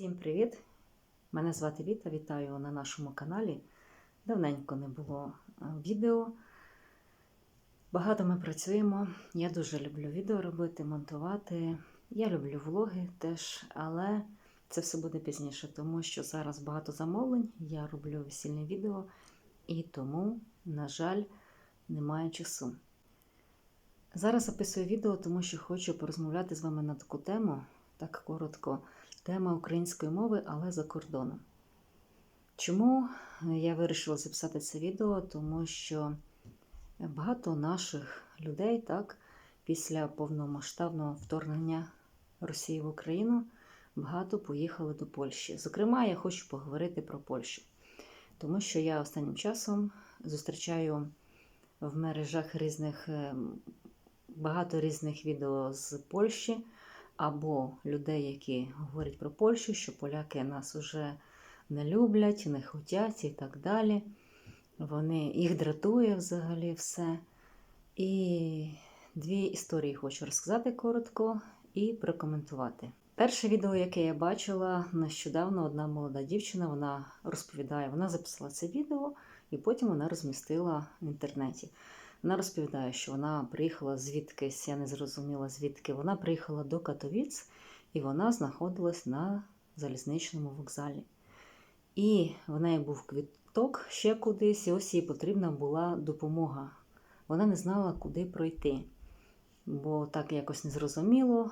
Всім привіт! Мене звати Віта. Вітаю на нашому каналі. Давненько не було е, відео. Багато ми працюємо. Я дуже люблю відео робити, монтувати. Я люблю влоги теж, але це все буде пізніше, тому що зараз багато замовлень. Я роблю весільне відео і тому, на жаль, немає часу. Зараз записую відео, тому що хочу порозмовляти з вами на таку тему, так коротко, тема української мови, але за кордоном. Чому я вирішила записати це відео? Тому що багато наших людей так, після повномасштабного вторгнення Росії в Україну багато поїхали до Польщі. Зокрема, я хочу поговорити про Польщу, тому що я останнім часом зустрічаю в мережах різних ем, багато різних відео з Польщі або людей, які говорять про Польщу, що поляки нас вже не люблять, не хотять і так далі. Вони їх дратує взагалі все. І дві історії хочу розказати коротко і прокоментувати. Перше відео, яке я бачила нещодавно, одна молода дівчина вона розповідає, вона записала це відео і потім вона розмістила в інтернеті. Вона розповідає, що вона приїхала звідкись, я не зрозуміла звідки. Вона приїхала до Катовіц і вона знаходилась на залізничному вокзалі. І в неї був квіток ще кудись, і ось їй потрібна була допомога. Вона не знала, куди пройти, бо так якось незрозуміло.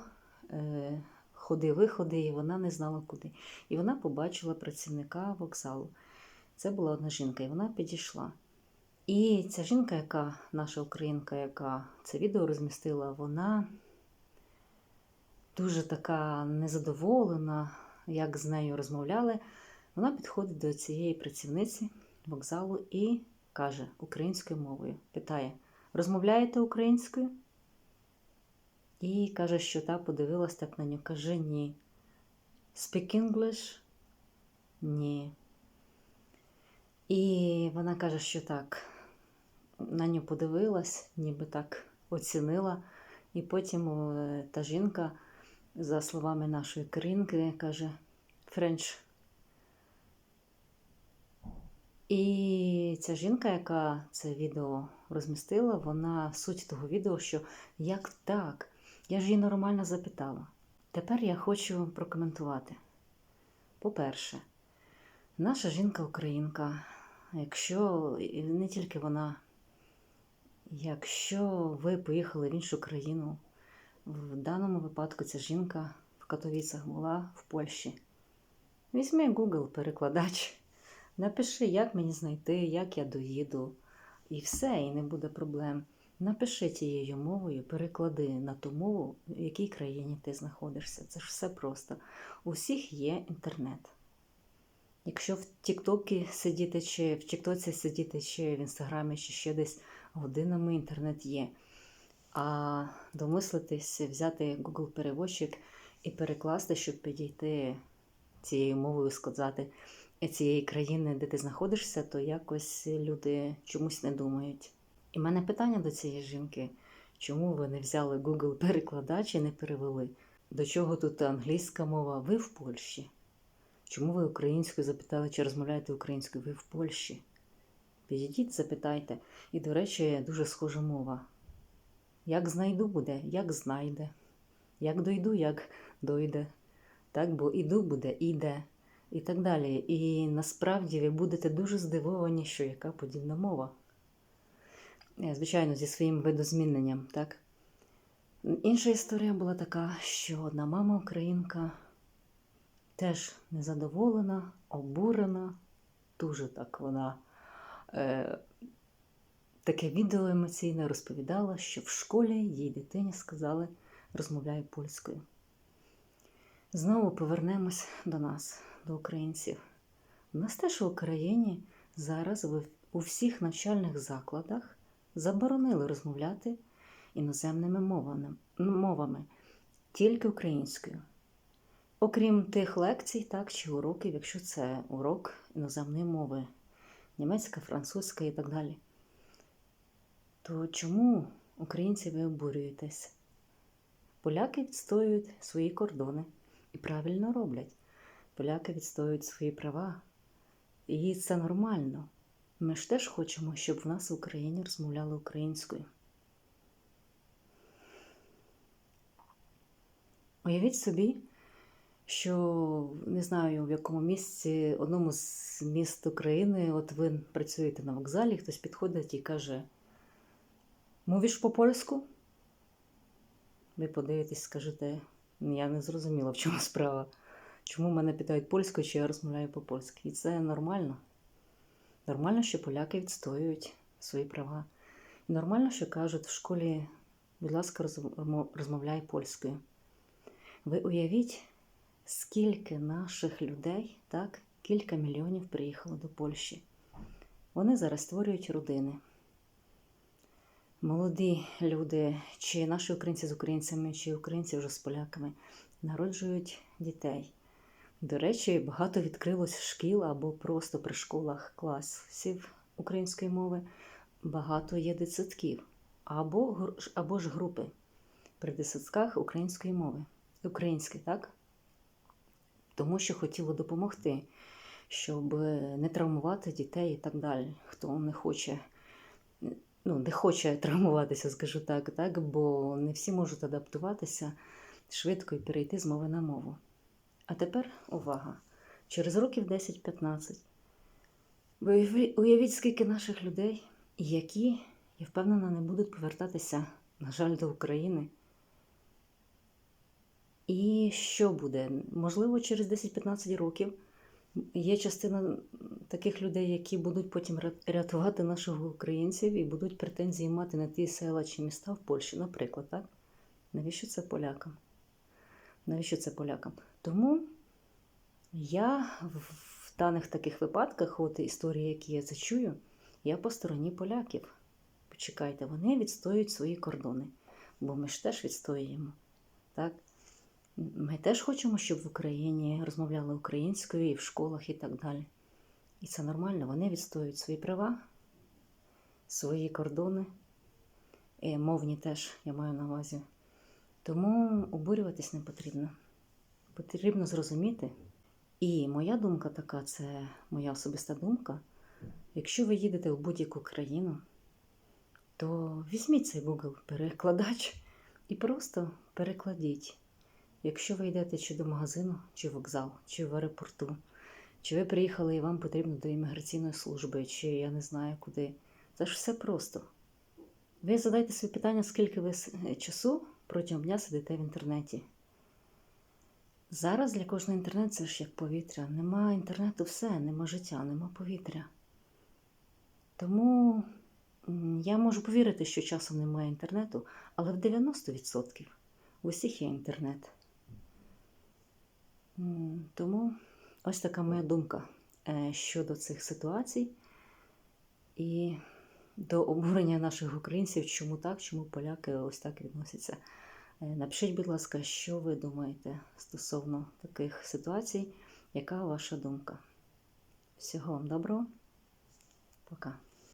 Е, Ходи-виходи, і вона не знала куди. І вона побачила працівника вокзалу. Це була одна жінка, і вона підійшла. І ця жінка, яка наша українка, яка це відео розмістила, вона дуже така незадоволена, як з нею розмовляли. Вона підходить до цієї працівниці вокзалу і каже українською мовою. Питає: розмовляєте українською? І каже, що та подивилась так на нього. Каже, ні. Speak English? Ні. І вона каже, що так, на нього подивилась, ніби так оцінила. І потім е, та жінка, за словами нашої Каринки, каже Френч. І ця жінка, яка це відео розмістила, вона суть того відео, що як так? Я ж її нормально запитала. Тепер я хочу прокоментувати. По-перше, наша жінка-українка, якщо не тільки вона, якщо ви поїхали в іншу країну, в даному випадку ця жінка в Катовіцях була в Польщі. Візьми Google перекладач, напиши, як мені знайти, як я доїду, і все, і не буде проблем. Напиши тією мовою, переклади на ту мову, в якій країні ти знаходишся. Це ж все просто. У всіх є інтернет. Якщо в Тіктокі сидіти, чи в Тіктоці сидіти, чи в Інстаграмі, чи ще десь годинами інтернет є. А домислитись, взяти Google переводчик і перекласти, щоб підійти цією мовою, сказати цієї країни, де ти знаходишся, то якось люди чомусь не думають. І в мене питання до цієї жінки: чому ви не взяли Google перекладач і не перевели? До чого тут англійська мова? Ви в Польщі? Чому ви українською запитали, чи розмовляєте українською? Ви в Польщі? Підійдіть, запитайте. І, до речі, дуже схожа мова. Як знайду буде, як знайде. Як дойду, як дойде. Так, бо іду буде, іде. І так далі. І насправді ви будете дуже здивовані, що яка подібна мова. Е, Звичайно, зі своїм видозміненням. так. Інша історія була така, що одна мама українка теж незадоволена, обурена, дуже так вона таке відео емоційне розповідала, що в школі їй дитині сказали, розмовляє польською. Знову повернемось до нас, до українців. У нас теж в Україні зараз у всіх навчальних закладах заборонили розмовляти іноземними мовами, тільки українською. Окрім тих лекцій, так, чи уроків, якщо це урок іноземної мови, німецька, французька і так далі. То чому українці ви обурюєтесь? Поляки відстоюють свої кордони і правильно роблять. поляки відстоюють свої права. І це нормально. Ми ж теж хочемо, щоб в нас в Україні розмовляли українською. Уявіть собі, що не знаю, в якому місці, одному з міст України, от ви працюєте на вокзалі, хтось підходить і каже: Мовиш по польську? Ви подивитесь, скажете, я не зрозуміла, в чому справа. Чому мене питають польською, чи я розмовляю по-польськи? І це нормально. Нормально, що поляки відстоюють свої права. І нормально, що кажуть в школі, будь ласка, розмовляй польською. Ви уявіть, скільки наших людей, так, кілька мільйонів приїхало до Польщі. Вони зараз створюють родини. Молоді люди, чи наші українці з українцями, чи українці вже з поляками, народжують дітей. До речі, багато відкрилось шкіл або просто при школах класів української мови. Багато є дитсадків або, або ж групи при дитсадках української мови. Українські, так? Тому що хотіло допомогти, щоб не травмувати дітей і так далі. Хто не хоче, ну, не хоче травмуватися, скажу так, так, бо не всі можуть адаптуватися швидко і перейти з мови на мову. А тепер увага! Через років 10-15 ви уявіть, скільки наших людей, які, я впевнена, не будуть повертатися, на жаль, до України. І що буде? Можливо, через 10-15 років є частина таких людей, які будуть потім рятувати наших українців і будуть претензії мати на ті села чи міста в Польщі, наприклад, так? Навіщо це полякам? Навіщо це полякам? Тому я в даних таких випадках, от історії, які я зачую, я по стороні поляків. Почекайте, вони відстоюють свої кордони, бо ми ж теж відстоюємо. Так? Ми теж хочемо, щоб в Україні розмовляли українською і в школах і так далі. І це нормально, вони відстоюють свої права, свої кордони, і мовні теж, я маю на увазі. Тому обурюватись не потрібно. Потрібно зрозуміти. І моя думка така, це моя особиста думка. Якщо ви їдете в будь-яку країну, то візьміть цей Google перекладач і просто перекладіть. Якщо ви йдете чи до магазину, чи в вокзал, чи в аеропорту, чи ви приїхали і вам потрібно до імміграційної служби, чи я не знаю куди, це ж все просто. Ви задайте собі питання, скільки ви часу протягом дня сидите в інтернеті. Зараз для кожного інтернет це ж як повітря. Нема інтернету, все, нема життя, нема повітря. Тому я можу повірити, що часом немає інтернету, але в 90% в усіх є інтернет. Тому ось така моя думка е, щодо цих ситуацій і до обурення наших українців, чому так, чому поляки ось так відносяться. Е, Напишіть, будь ласка, що ви думаєте стосовно таких ситуацій, яка ваша думка? Всього вам доброго. Пока.